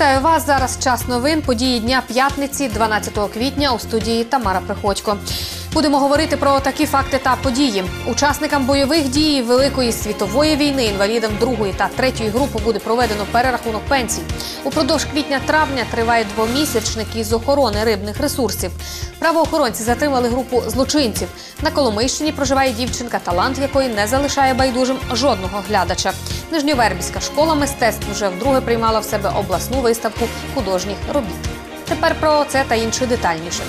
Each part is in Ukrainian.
Вітаю вас. Зараз час новин. Події дня п'ятниці, 12 квітня у студії Тамара Приходько. Будемо говорити про такі факти та події. Учасникам бойових дій Великої світової війни, інвалідам другої та третьої групи буде проведено перерахунок пенсій. Упродовж квітня-травня триває двомісячник із охорони рибних ресурсів. Правоохоронці затримали групу злочинців. На Коломийщині проживає дівчинка, талант якої не залишає байдужим жодного глядача. Нижньовербівська школа мистецтв вже вдруге приймала в себе обласну виставку художніх робіт. Тепер про це та інше детальніше.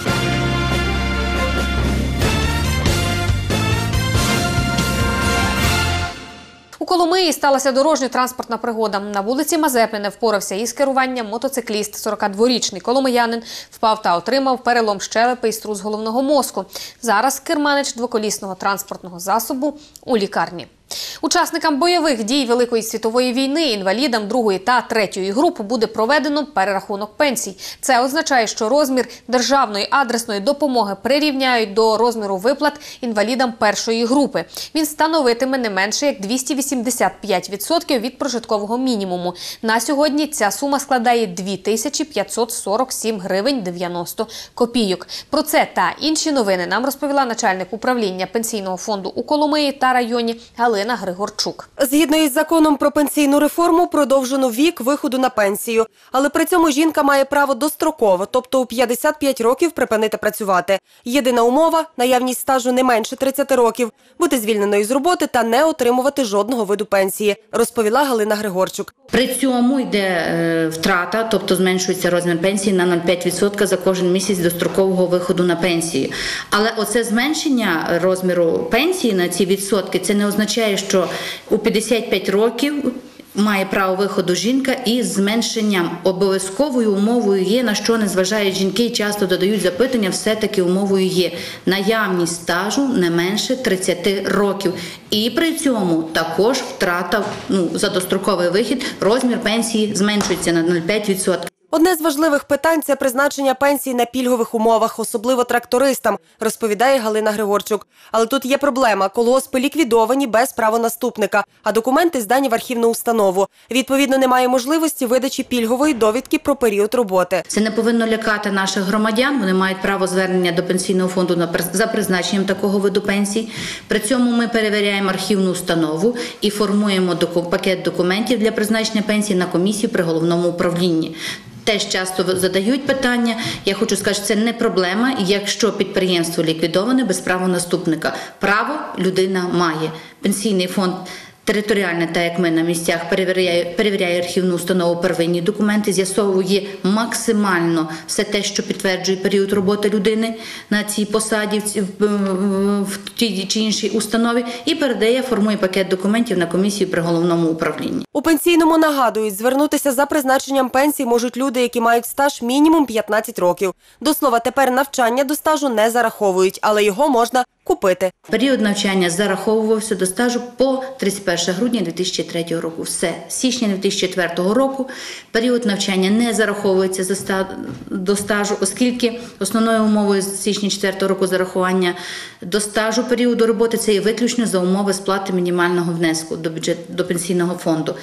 Коломиї сталася дорожньо-транспортна пригода. На вулиці Мазепи не впорався із керуванням мотоцикліст. 42-річний коломиянин впав та отримав перелом щелепи і струс головного мозку. Зараз керманич двоколісного транспортного засобу у лікарні. Учасникам бойових дій Великої світової війни, інвалідам другої та третьої груп буде проведено перерахунок пенсій. Це означає, що розмір державної адресної допомоги прирівняють до розміру виплат інвалідам першої групи. Він становитиме не менше як 285% від прожиткового мінімуму. На сьогодні ця сума складає 2547 гривень 90 копійок. Про це та інші новини нам розповіла начальник управління пенсійного фонду у Коломиї та районі Галина Григорчук. Згідно із законом про пенсійну реформу, продовжено вік виходу на пенсію, але при цьому жінка має право достроково, тобто у 55 років припинити працювати. Єдина умова наявність стажу не менше 30 років, бути звільненою з роботи та не отримувати жодного виду пенсії, розповіла Галина Григорчук. При цьому йде е, втрата, тобто зменшується розмір пенсії на 0,5% за кожен місяць дострокового виходу на пенсію. Але оце зменшення розміру пенсії на ці відсотки це не означає, що у 55 років. Має право виходу жінка із зменшенням обов'язковою умовою є на що не зважають жінки і часто додають запитання. Все таки умовою є наявність стажу не менше 30 років, і при цьому також втрата ну за достроковий вихід розмір пенсії зменшується на 0,5%. Одне з важливих питань це призначення пенсій на пільгових умовах, особливо трактористам, розповідає Галина Григорчук. Але тут є проблема: колгоспи ліквідовані без правонаступника, а документи здані в архівну установу. Відповідно, немає можливості видачі пільгової довідки про період роботи. Це не повинно лякати наших громадян. Вони мають право звернення до пенсійного фонду за призначенням такого виду пенсій. При цьому ми перевіряємо архівну установу і формуємо пакет документів для призначення пенсії на комісію при головному управлінні. Теж часто задають питання. Я хочу сказати, що це не проблема, якщо підприємство ліквідоване без правонаступника. Право людина має. Пенсійний фонд територіальний, так як ми на місцях, перевіряє, перевіряє архівну установу первинні документи, з'ясовує максимально все те, що підтверджує період роботи людини на цій посаді в, тій чи іншій установі, і передає, формує пакет документів на комісію при головному управлінні. У пенсійному нагадують, звернутися за призначенням пенсій можуть люди, які мають стаж мінімум 15 років. До слова, тепер навчання до стажу не зараховують, але його можна купити. Період навчання зараховувався до стажу по 31 грудня 2003 року. Все з січня 2004 року період навчання не зараховується до стажу, оскільки основною умовою січня 2004 року зарахування до стажу періоду роботи це є виключно за умови сплати мінімального внеску до бюджет до пенсійного фонду.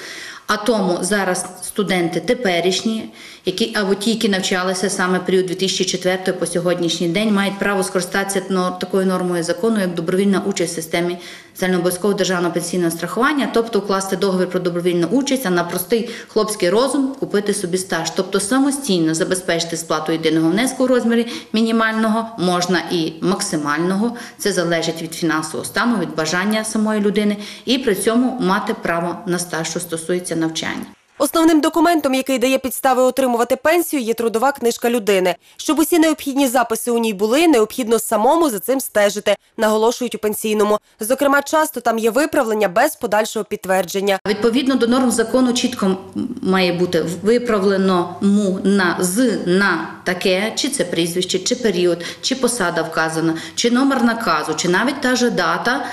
А тому зараз студенти теперішні, які або ті, які навчалися саме період 2004 по сьогоднішній день, мають право скористатися такою нормою закону, як добровільна участь в системі загальнообов'язкового державного пенсійного страхування, тобто укласти договір про добровільну участь, а на простий хлопський розум купити собі стаж, тобто самостійно забезпечити сплату єдиного внеску у розмірі мінімального, можна і максимального. Це залежить від фінансового стану, від бажання самої людини, і при цьому мати право на стаж, що стосується навчання. Основним документом, який дає підстави отримувати пенсію, є трудова книжка людини. Щоб усі необхідні записи у ній були, необхідно самому за цим стежити, наголошують у пенсійному. Зокрема, часто там є виправлення без подальшого підтвердження. Відповідно до норм закону чітко має бути виправлено му на з на таке, чи це прізвище, чи період, чи посада вказана, чи номер наказу, чи навіть та же дата.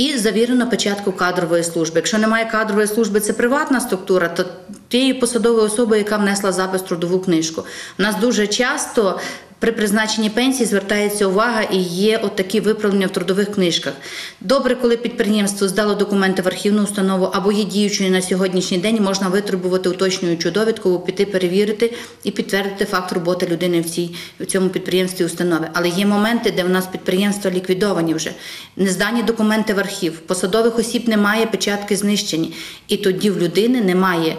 І завірено печатку кадрової служби. Якщо немає кадрової служби, це приватна структура, то тієї посадової особи, яка внесла запис трудову книжку. У нас дуже часто При призначенні пенсії звертається увага і є от такі виправлення в трудових книжках. Добре, коли підприємство здало документи в архівну установу або є діючою на сьогоднішній день, можна витребувати уточнюючу довідку, піти перевірити і підтвердити факт роботи людини в цій в цьому підприємстві установи. Але є моменти, де в нас підприємства ліквідовані вже, не здані документи в архів, посадових осіб немає, печатки знищені, і тоді в людини немає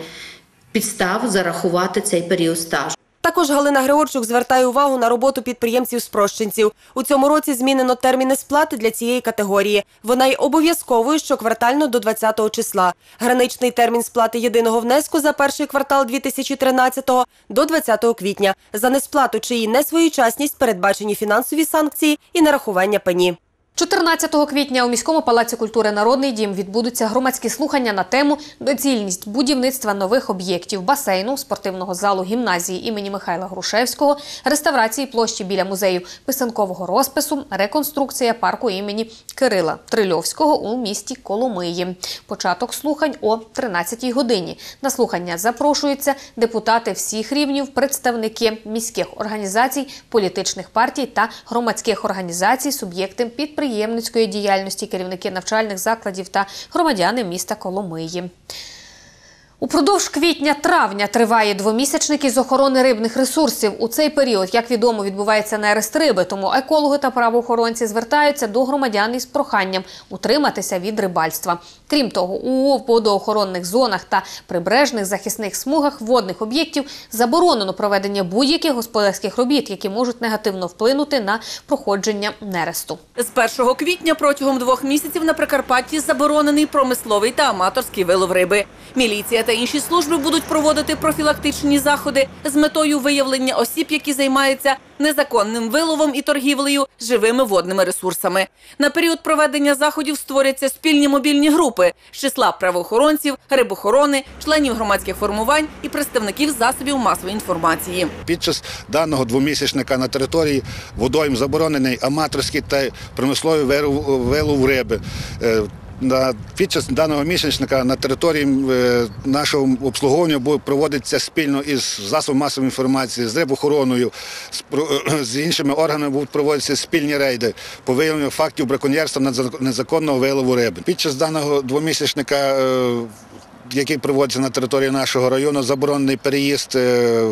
підстав зарахувати цей період стажу. Також Галина Григорчук звертає увагу на роботу підприємців-спрощенців. У цьому році змінено терміни сплати для цієї категорії. Вона й обов'язковою щоквартально до 20-го числа. Граничний термін сплати єдиного внеску за перший квартал 2013-го до 20 квітня. За несплату чи її несвоєчасність передбачені фінансові санкції і нарахування пені. 14 квітня у міському палаці культури Народний дім відбудуться громадські слухання на тему доцільність будівництва нових об'єктів басейну, спортивного залу гімназії імені Михайла Грушевського, реставрації площі біля музею писанкового розпису, реконструкція парку імені Кирила Трильовського у місті Коломиї. Початок слухань о 13 годині. На слухання запрошуються депутати всіх рівнів, представники міських організацій, політичних партій та громадських організацій, суб'єкти підприємницької діяльності, керівники навчальних закладів та громадяни міста Коломиї. Упродовж квітня-травня триває двомісячник із охорони рибних ресурсів. У цей період, як відомо, відбувається нерест риби, тому екологи та правоохоронці звертаються до громадян із проханням утриматися від рибальства. Крім того, у водоохоронних зонах та прибережних захисних смугах водних об'єктів заборонено проведення будь-яких господарських робіт, які можуть негативно вплинути на проходження нересту. З 1 квітня протягом двох місяців на Прикарпатті заборонений промисловий та аматорський вилов риби. Міліція та інші служби будуть проводити профілактичні заходи з метою виявлення осіб, які займаються незаконним виловом і торгівлею живими водними ресурсами. На період проведення заходів створяться спільні мобільні групи з числа правоохоронців, рибохорони, членів громадських формувань і представників засобів масової інформації. Під час даного двомісячника на території водойм заборонений аматорський та промисловий вилов риби. Е, на- Під час даного місячника на території е, нашого обслуговування проводиться спільно із засобом масової інформації, з рибохороною, з, про- з іншими органами будуть проводитися спільні рейди по виявленню фактів браконьєрства незак- незаконного вилову риби. Під час даного двомісячника е, який проводиться на території нашого району, заборонений переїзд е,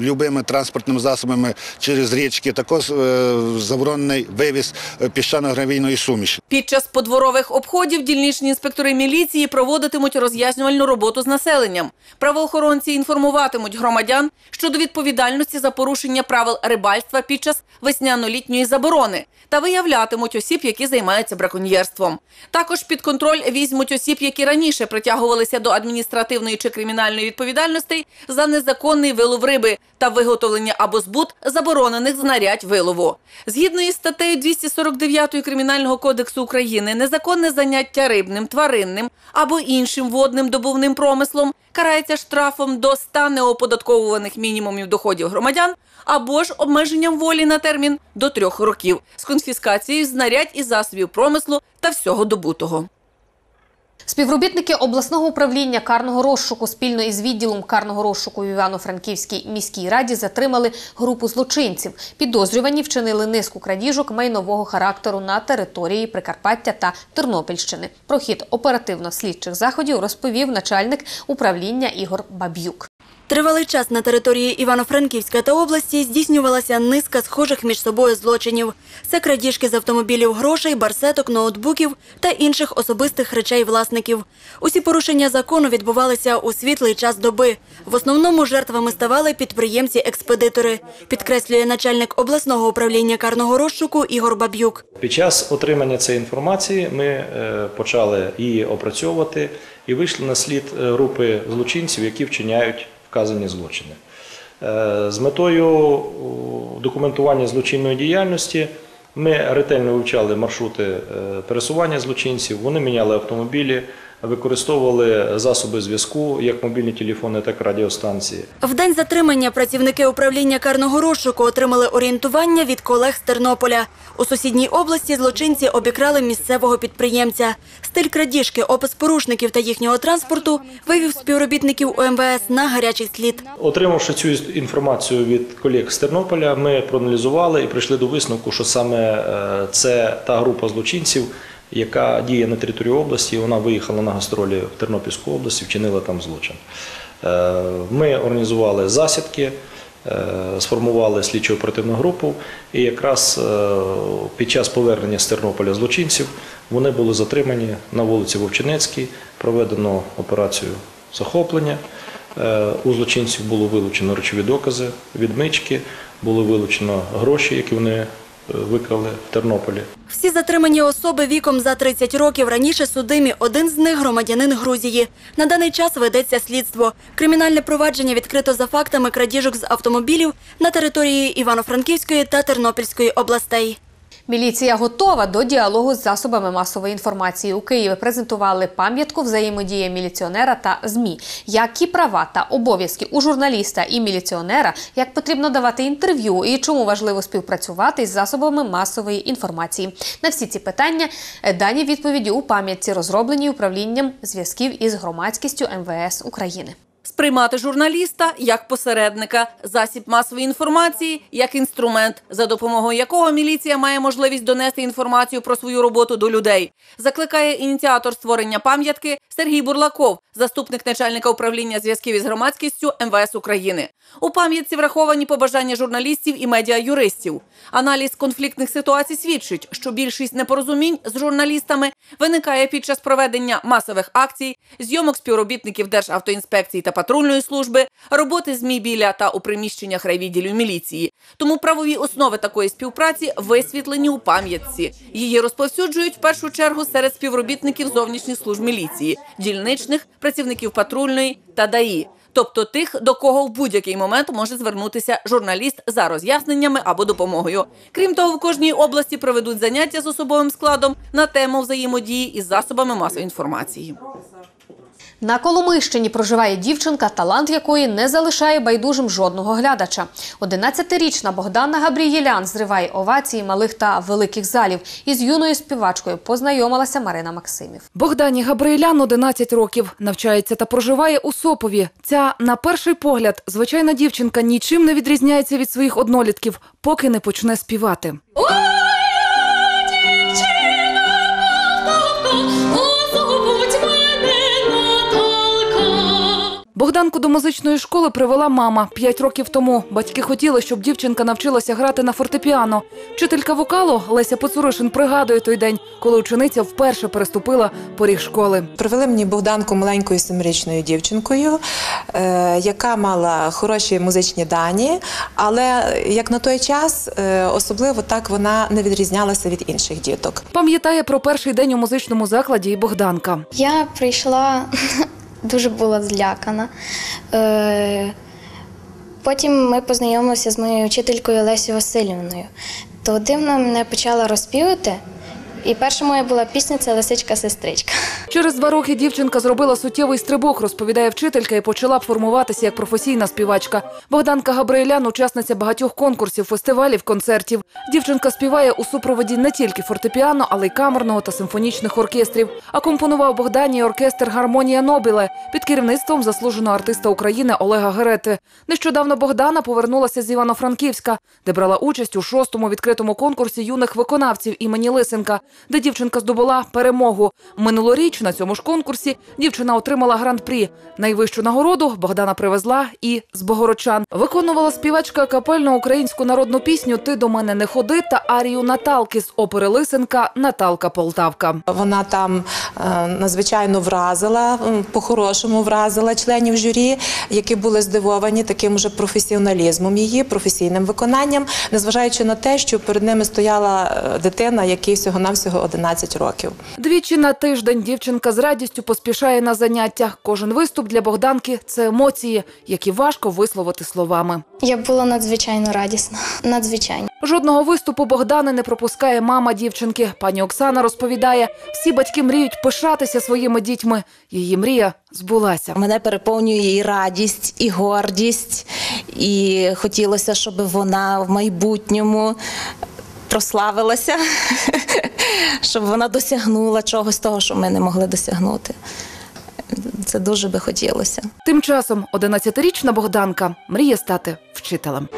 любими транспортними засобами через річки, також е, заборонений вивіз піщано-гравійної суміші. Під час подворових обходів дільничні інспектори міліції проводитимуть роз'яснювальну роботу з населенням. Правоохоронці інформуватимуть громадян щодо відповідальності за порушення правил рибальства під час весняно-літньої заборони та виявлятимуть осіб, які займаються браконьєрством. Також під контроль візьмуть осіб, які раніше притягувалися до адміністративної чи кримінальної відповідальності за незаконний вилов риби та виготовлення або збут заборонених знарядь вилову. Згідно із статтею 249 Кримінального кодексу України, незаконне заняття рибним, тваринним або іншим водним добувним промислом карається штрафом до 100 неоподатковуваних мінімумів доходів громадян або ж обмеженням волі на термін до трьох років з конфіскацією знарядь і засобів промислу та всього добутого. Співробітники обласного управління карного розшуку спільно із відділом карного розшуку в Івано-Франківській міській раді затримали групу злочинців. Підозрювані вчинили низку крадіжок майнового характеру на території Прикарпаття та Тернопільщини. Про хід оперативно-слідчих заходів розповів начальник управління Ігор Баб'юк. Тривалий час на території Івано-Франківська та області здійснювалася низка схожих між собою злочинів. Це крадіжки з автомобілів грошей, барсеток, ноутбуків та інших особистих речей власників. Усі порушення закону відбувалися у світлий час доби. В основному жертвами ставали підприємці-експедитори, підкреслює начальник обласного управління карного розшуку Ігор Баб'юк. Під час отримання цієї інформації ми е, почали її опрацьовувати і вийшли на слід е, групи злочинців, які вчиняють вказані злочини. Е, З метою документування злочинної діяльності ми ретельно вивчали маршрути е, пересування злочинців, вони міняли автомобілі, використовували засоби зв'язку, як мобільні телефони, так і радіостанції. В день затримання працівники управління карного розшуку отримали орієнтування від колег з Тернополя. У сусідній області злочинці обікрали місцевого підприємця. Стиль крадіжки, опис порушників та їхнього транспорту вивів співробітників УМВС на гарячий слід. Отримавши цю інформацію від колег з Тернополя, ми проаналізували і прийшли до висновку, що саме е, це та група злочинців, яка діє на території області. Вона виїхала на гастролі в Тернопільську область вчинила там злочин. Е, Ми організували засідки, е, сформували слідчо оперативну групу, і якраз е, під час повернення з Тернополя злочинців вони були затримані на вулиці Вовчинецькій, проведено операцію захоплення. У злочинців було вилучено речові докази, відмички, було вилучено гроші, які вони викрали в Тернополі. Всі затримані особи віком за 30 років раніше судимі. Один з них громадянин Грузії. На даний час ведеться слідство. Кримінальне провадження відкрито за фактами крадіжок з автомобілів на території Івано-Франківської та Тернопільської областей. Міліція готова до діалогу з засобами масової інформації. У Києві презентували пам'ятку взаємодії міліціонера та ЗМІ. Які права та обов'язки у журналіста і міліціонера, як потрібно давати інтерв'ю і чому важливо співпрацювати із засобами масової інформації. На всі ці питання е, дані відповіді у пам'ятці, розробленій управлінням зв'язків із громадськістю МВС України. Сприймати журналіста як посередника, засіб масової інформації як інструмент, за допомогою якого міліція має можливість донести інформацію про свою роботу до людей. Закликає ініціатор створення пам'ятки Сергій Бурлаков, заступник начальника управління зв'язків із громадськістю МВС України. У пам'ятці враховані побажання журналістів і медіа-юристів. Аналіз конфліктних ситуацій свідчить, що більшість непорозумінь з журналістами виникає під час проведення масових акцій, зйомок співробітників Державтоінспекції та патрульної служби, роботи ЗМІ біля та у приміщеннях райвідділів міліції. Тому правові основи такої співпраці висвітлені у пам'ятці. Її розповсюджують в першу чергу серед співробітників зовнішніх служб міліції, дільничних, працівників патрульної та ДАІ. Тобто тих, до кого в будь-який момент може звернутися журналіст за роз'ясненнями або допомогою. Крім того, в кожній області проведуть заняття з особовим складом на тему взаємодії із засобами масової інформації. На Коломийщині проживає дівчинка, талант якої не залишає байдужим жодного глядача. 11-річна Богдана Габрієлян зриває овації малих та великих залів. Із юною співачкою познайомилася Марина Максимів. Богдані Габриелян 11 років, навчається та проживає у Сопові. Ця, на перший погляд, звичайна дівчинка нічим не відрізняється від своїх однолітків, поки не почне співати. Богданку до музичної школи привела мама п'ять років тому. Батьки хотіли, щоб дівчинка навчилася грати на фортепіано. Вчителька вокалу Леся Поцуришин пригадує той день, коли учениця вперше переступила поріг школи. Привели мені Богданку маленькою семирічною дівчинкою, е, яка мала хороші музичні дані, але як на той час, е, особливо так вона не відрізнялася від інших діток. Пам'ятає про перший день у музичному закладі і Богданка. Я прийшла, дуже була злякана. Е, Потім ми познайомилися з моєю вчителькою Лесією Васильівною. То дивно мене почала розпівати. І перша моя була пісня це Лисичка-сестричка. Через два роки дівчинка зробила суттєвий стрибок, розповідає вчителька, і почала формуватися як професійна співачка. Богданка Габриелян – учасниця багатьох конкурсів, фестивалів, концертів. Дівчинка співає у супроводі не тільки фортепіано, але й камерного та симфонічних оркестрів. А компонував Богдані оркестр Гармонія Нобіле під керівництвом заслуженого артиста України Олега Герети. Нещодавно Богдана повернулася з Івано-Франківська, де брала участь у шостому відкритому конкурсі юних виконавців імені Лисенка, де дівчинка здобула перемогу. Минулоріч на цьому ж конкурсі дівчина отримала гран-прі. Найвищу нагороду Богдана привезла і з Богородчан. Виконувала співачка капельну українську народну пісню Ти до мене не ходи та арію Наталки з опери Лисенка Наталка Полтавка. Вона там е, надзвичайно вразила, по-хорошому вразила членів журі, які були здивовані таким уже професіоналізмом її, професійним виконанням, незважаючи на те, що перед ними стояла е, дитина, якій всього навсього 11 років. Двічі на тиждень дівчинка дівчинка з радістю поспішає на заняття. Кожен виступ для Богданки це емоції, які важко висловити словами. Я була надзвичайно радісна. Надзвичайно. Жодного виступу Богдани не пропускає мама дівчинки. Пані Оксана розповідає, всі батьки мріють пишатися своїми дітьми. Її мрія збулася. Мене переповнює і радість, і гордість, і хотілося, щоб вона в майбутньому прославилася, щоб вона досягнула чогось того, що ми не могли досягнути. Це дуже би хотілося. Тим часом 11-річна Богданка мріє стати вчителем.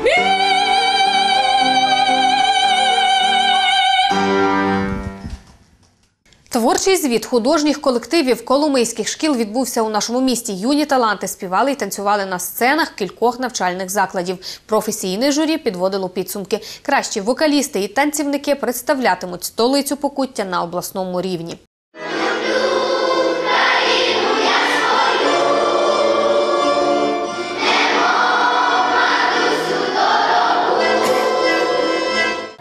Творчий звіт художніх колективів коломийських шкіл відбувся у нашому місті. Юні таланти співали і танцювали на сценах кількох навчальних закладів. Професійне журі підводило підсумки. Кращі вокалісти і танцівники представлятимуть столицю покуття на обласному рівні.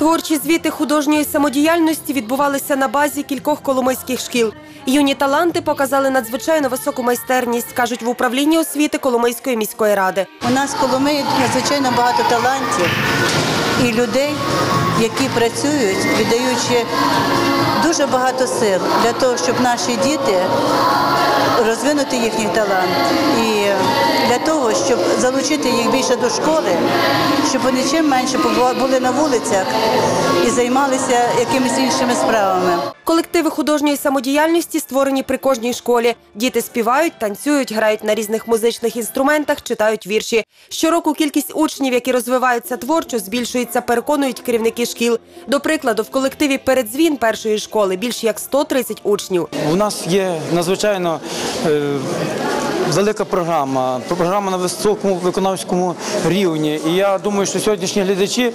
Творчі звіти художньої самодіяльності відбувалися на базі кількох коломийських шкіл. Юні таланти показали надзвичайно високу майстерність, кажуть в управлінні освіти Коломийської міської ради. У нас в Коломиї надзвичайно багато талантів і людей, які працюють, віддаючи дуже багато сил для того, щоб наші діти розвинути їхній талант і для того, щоб залучити їх більше до школи, щоб вони чим менше були на вулицях і займалися якимись іншими справами. Колективи художньої самодіяльності створені при кожній школі. Діти співають, танцюють, грають на різних музичних інструментах, читають вірші. Щороку кількість учнів, які розвиваються творчо, збільшується, переконують керівники шкіл. До прикладу, в колективі передзвін першої школи більш як 130 учнів. У нас є надзвичайно е, велика програма, програма на високому виконавському рівні. І я думаю, що сьогоднішні глядачі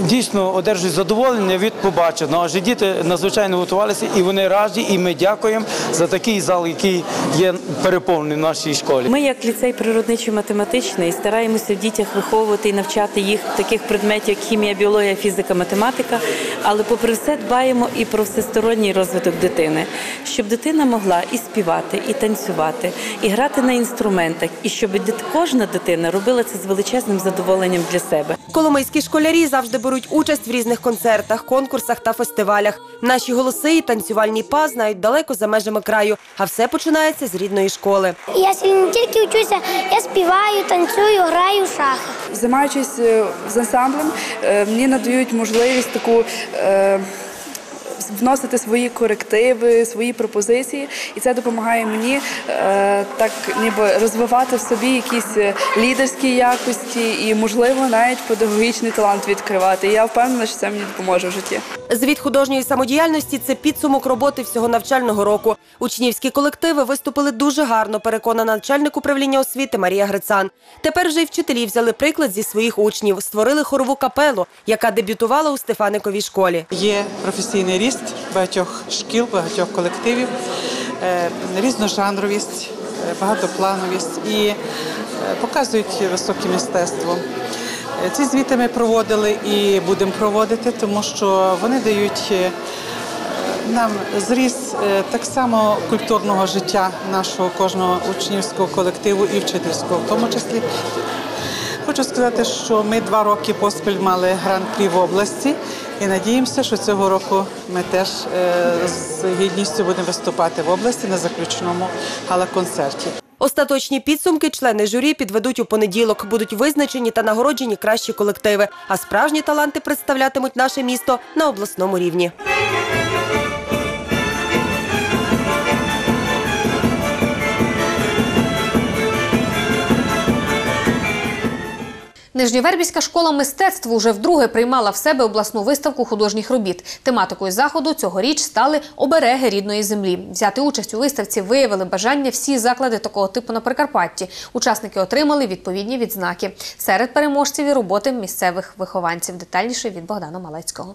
дійсно одержують задоволення від побаченого. Адже діти надзвичайно готувалися і вони раді, і ми дякуємо за такий зал, який є переповнений в нашій школі. Ми, як ліцей природничо-математичний, стараємося в дітях виховувати і навчати їх таких предметів, як хімія, біологія, фізика, математика. Але попри все дбаємо і про всесторонній розвиток дитини, щоб дитина могла і співати, і танцювати, і грати на інструментах, і щоб кожна дитина робила це з величезним задоволенням для себе. Коломийські школярі завжди беруть участь в різних концертах, конкурсах та фестивалях. Наші голоси і танцювальні па знають далеко за межами краю, а все починається з рідної школи. Я не тільки вчуся, я співаю, танцюю, граю в шахи. Займаючись е, з ансамблем, е, мені надають можливість таку. е, Вносити свої корективи, свої пропозиції, і це допомагає мені е, так ніби розвивати в собі якісь лідерські якості і, можливо, навіть педагогічний талант відкривати. І я впевнена, що це мені допоможе в житті. Звіт художньої самодіяльності це підсумок роботи всього навчального року. Учнівські колективи виступили дуже гарно, переконана начальник управління освіти Марія Грицан. Тепер вже й вчителі взяли приклад зі своїх учнів, створили хорову капелу, яка дебютувала у Стефаниковій школі. Є професійний ріст багатьох шкіл, багатьох колективів, е, різножанровість, е, багатоплановість і е, показують високе мистецтво. Ці звіти ми проводили і будемо проводити, тому що вони дають нам зріз так само культурного життя нашого кожного учнівського колективу і вчительського, в тому числі. Хочу сказати, що ми два роки поспіль мали гран-прі в області і надіємося, що цього року ми теж е, з гідністю будемо виступати в області на заключному гала-концерті. Остаточні підсумки члени журі підведуть у понеділок. Будуть визначені та нагороджені кращі колективи. А справжні таланти представлятимуть наше місто на обласному рівні. Нижньовербівська школа мистецтв уже вдруге приймала в себе обласну виставку художніх робіт. Тематикою заходу цьогоріч стали обереги рідної землі. Взяти участь у виставці виявили бажання всі заклади такого типу на Прикарпатті. Учасники отримали відповідні відзнаки. Серед переможців і роботи місцевих вихованців. Детальніше від Богдана Малецького.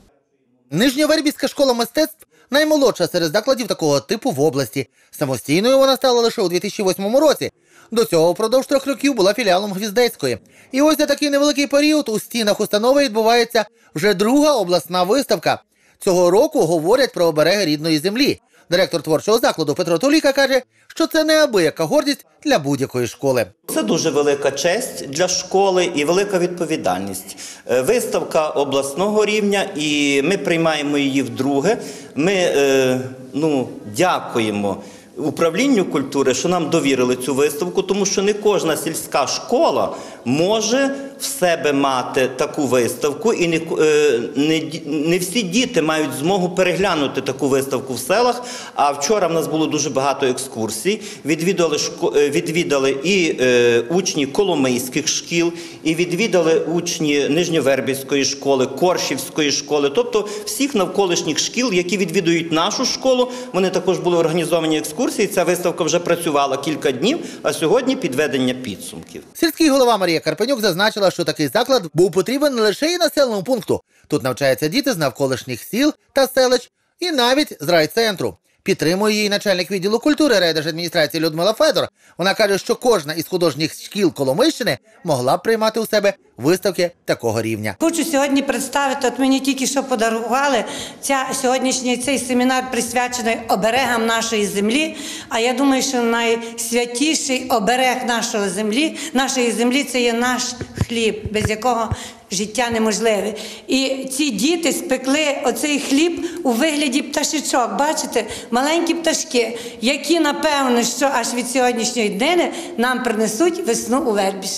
Нижньовербівська школа мистецтв наймолодша серед закладів такого типу в області. Самостійною вона стала лише у 2008 році. До цього впродовж трьох років була філіалом Гвіздецької. І ось за такий невеликий період у стінах установи відбувається вже друга обласна виставка. Цього року говорять про обереги рідної землі. Директор творчого закладу Петро Толіка каже, що це неабияка гордість для будь-якої школи. Це дуже велика честь для школи і велика відповідальність. Е, Виставка обласного рівня, і ми приймаємо її вдруге. Ми е, ну, дякуємо. Управлінню культури, що нам довірили цю виставку, тому що не кожна сільська школа може в себе мати таку виставку, і не, е, не, не всі діти мають змогу переглянути таку виставку в селах. А вчора в нас було дуже багато екскурсій. Відвідали, е, відвідали і е, учні Коломийських шкіл, і відвідали учні Нижньовербівської школи, Коршівської школи, тобто всіх навколишніх шкіл, які відвідують нашу школу. Вони також були організовані екскурсії. Ця виставка вже працювала кілька днів, а сьогодні підведення підсумків. Сільський голова Марія Карпенюк зазначила, що такий заклад був потрібен лише і населеному пункту. Тут навчаються діти з навколишніх сіл та селищ, і навіть з райцентру. Підтримує її начальник відділу культури райдержадміністрації Людмила Федор. Вона каже, що кожна із художніх шкіл Коломийщини могла б приймати у себе виставки такого рівня. Хочу сьогодні представити, от мені тільки що подарували ця сьогоднішній цей семінар присвячений оберегам нашої землі. А я думаю, що найсвятіший оберег нашої землі, нашої землі це є наш хліб, без якого життя неможливе. І ці діти спекли оцей хліб у вигляді пташечок. Бачите, маленькі пташки, які напевно, що аж від сьогоднішньої дни нам принесуть весну у Вербіж.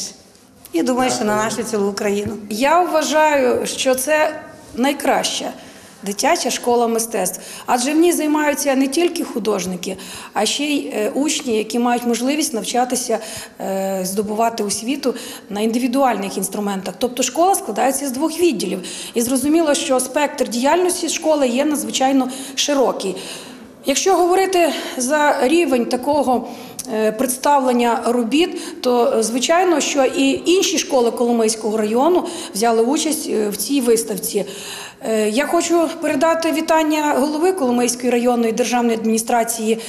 І думаю, що на нашу цілу Україну. Я вважаю, що це найкраща дитяча школа мистецтв, адже в ній займаються не тільки художники, а ще й е, учні, які мають можливість навчатися е, здобувати освіту на індивідуальних інструментах. Тобто школа складається з двох відділів. І зрозуміло, що спектр діяльності школи є надзвичайно широкий. Якщо говорити за рівень такого е, представлення робіт, то звичайно, що і інші школи Коломийського району взяли участь в цій виставці. Е, Я хочу передати вітання голови Коломийської районної державної адміністрації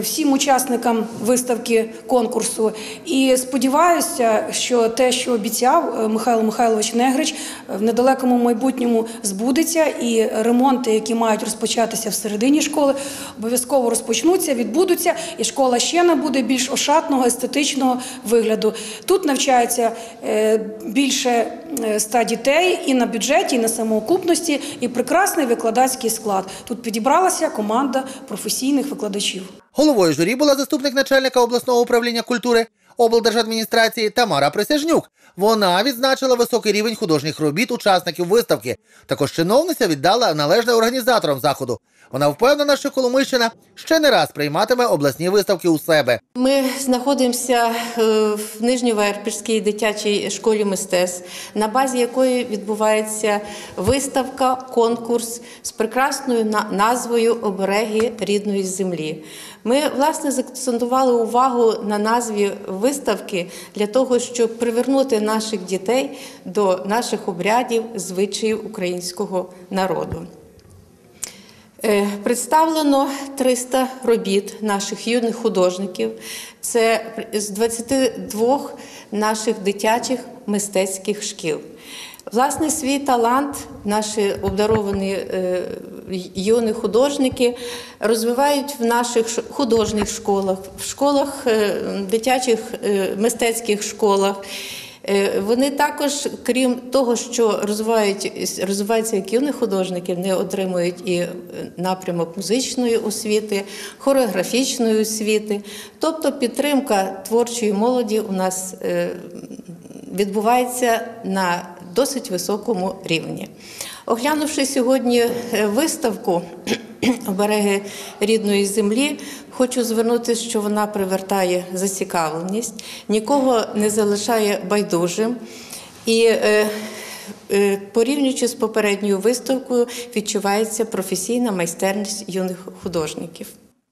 всім учасникам виставки конкурсу. І сподіваюся, що те, що обіцяв е, Михайло Михайлович Негрич, е, в недалекому майбутньому збудеться, і ремонти, які мають розпочатися всередині школи, обов'язково розпочнуться, відбудуться, і школа ще набуде більш ошатного, естетичного вигляду. Тут навчається е, більше е, ста дітей і на бюджеті, і на самоокупності, і прекрасний викладацький склад. Тут підібралася команда професійних викладачів. Головою журі була заступник начальника обласного управління культури облдержадміністрації Тамара Присяжнюк. Вона відзначила високий рівень художніх робіт учасників виставки. Також чиновниця віддала належне організаторам заходу. Вона впевнена, що Коломийщина ще не раз прийматиме обласні виставки у себе. Ми знаходимося е, в Нижньоверпірській дитячій школі мистецтв, на базі якої відбувається виставка, конкурс з прекрасною назвою Обереги рідної землі. Ми власне закцентували увагу на назві виставки для того, щоб привернути наших дітей до наших обрядів, звичаїв українського народу. Е, Представлено 300 робіт наших юних художників. Це з 22 наших дитячих мистецьких шкіл. Власне, свій талант наші обдаровані е, юні художники розвивають в наших художніх школах, в школах, е, дитячих мистецьких школах. Е, Вони також, крім того, що розвивають, розвиваються як юні художники, вони отримують і е, напрямок музичної освіти, хореографічної освіти. Тобто підтримка творчої молоді у нас е, відбувається на досить високому рівні. Оглянувши сьогодні е, виставку обереги рідної землі, хочу звернути, що вона привертає зацікавленість, нікого не залишає байдужим. І е, е, порівнюючи з попередньою виставкою, відчувається професійна майстерність юних художників.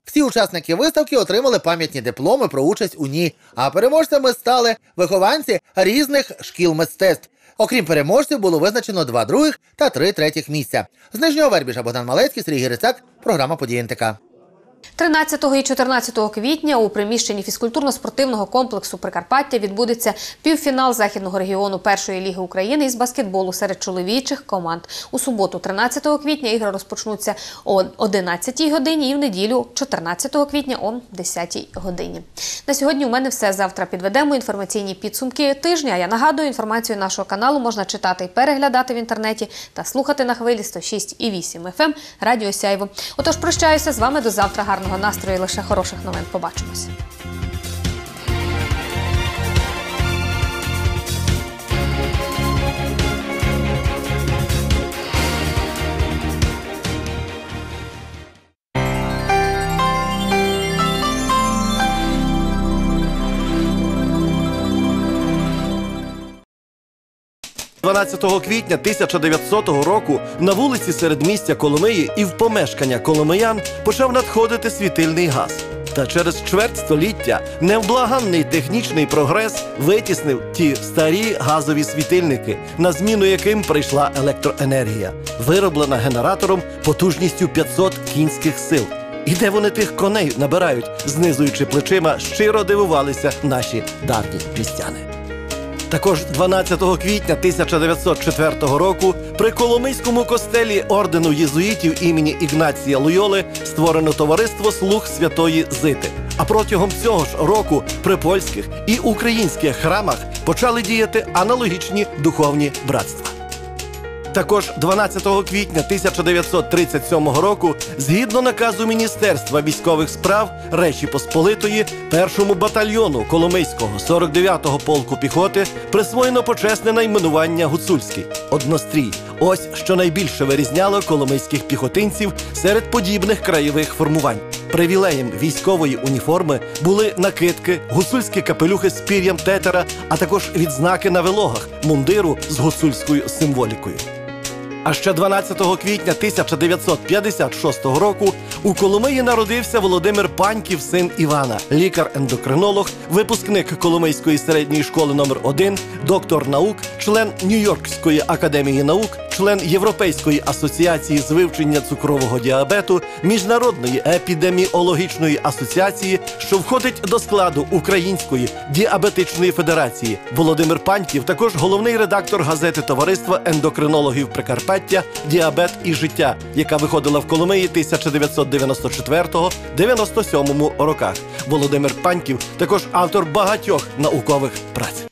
Всі учасники виставки отримали пам'ятні дипломи про участь у ній, а переможцями стали вихованці різних шкіл мистецтв. Окрім переможців, було визначено два других та три третіх місця. З Нижнього Вербіжа Богдан Малецький, Сергій Грицак, програма «Події НТК». 13 і 14 квітня у приміщенні фізкультурно-спортивного комплексу Прикарпаття відбудеться півфінал західного регіону першої ліги України із баскетболу серед чоловічих команд. У суботу, 13 квітня, ігри розпочнуться о 11 годині і в неділю, 14 квітня, о 10 годині. На сьогодні у мене все. Завтра підведемо інформаційні підсумки тижня. Я нагадую, інформацію нашого каналу можна читати і переглядати в інтернеті та слухати на хвилі 106,8 FM ем Радіо Сяйво. Отож, прощаюся з вами до завтра. Гарного настрою і лише хороших новин. Побачимось. – 12 квітня 1900 року на вулиці середмістя Коломиї і в помешкання коломиян почав надходити світильний газ. Та через чверть століття невблаганний технічний прогрес витіснив ті старі газові світильники, на зміну яким прийшла електроенергія, вироблена генератором потужністю 500 кінських сил. І де вони тих коней набирають, знизуючи плечима, щиро дивувалися наші давні містяни. Також 12 квітня 1904 року при Коломийському костелі ордену єзуїтів імені Ігнація Лойоли створено товариство слуг святої Зити. А протягом цього ж року при польських і українських храмах почали діяти аналогічні духовні братства. Також 12 квітня 1937 року, згідно наказу Міністерства військових справ Речі Посполитої, першому батальйону Коломийського 49-го полку піхоти присвоєно почесне найменування Гуцульський однострій. Ось що найбільше вирізняло коломийських піхотинців серед подібних краєвих формувань. Привілеєм військової уніформи були накидки, гуцульські капелюхи з пір'ям тетера, а також відзнаки на вилогах мундиру з гуцульською символікою. А ще 12 квітня 1956 року у Коломиї народився Володимир Паньків, син Івана, лікар-ендокринолог, випускник Коломийської середньої школи номер 1 доктор наук, член Нью-Йоркської академії наук, член Європейської асоціації з вивчення цукрового діабету, Міжнародної епідеміологічної асоціації, що входить до складу Української діабетичної федерації. Володимир Паньків також головний редактор газети Товариства ендокринологів Прикарпаття Діабет і життя, яка виходила в Коломиї 1994-97 роках. Володимир Паньків також автор багатьох наукових праць.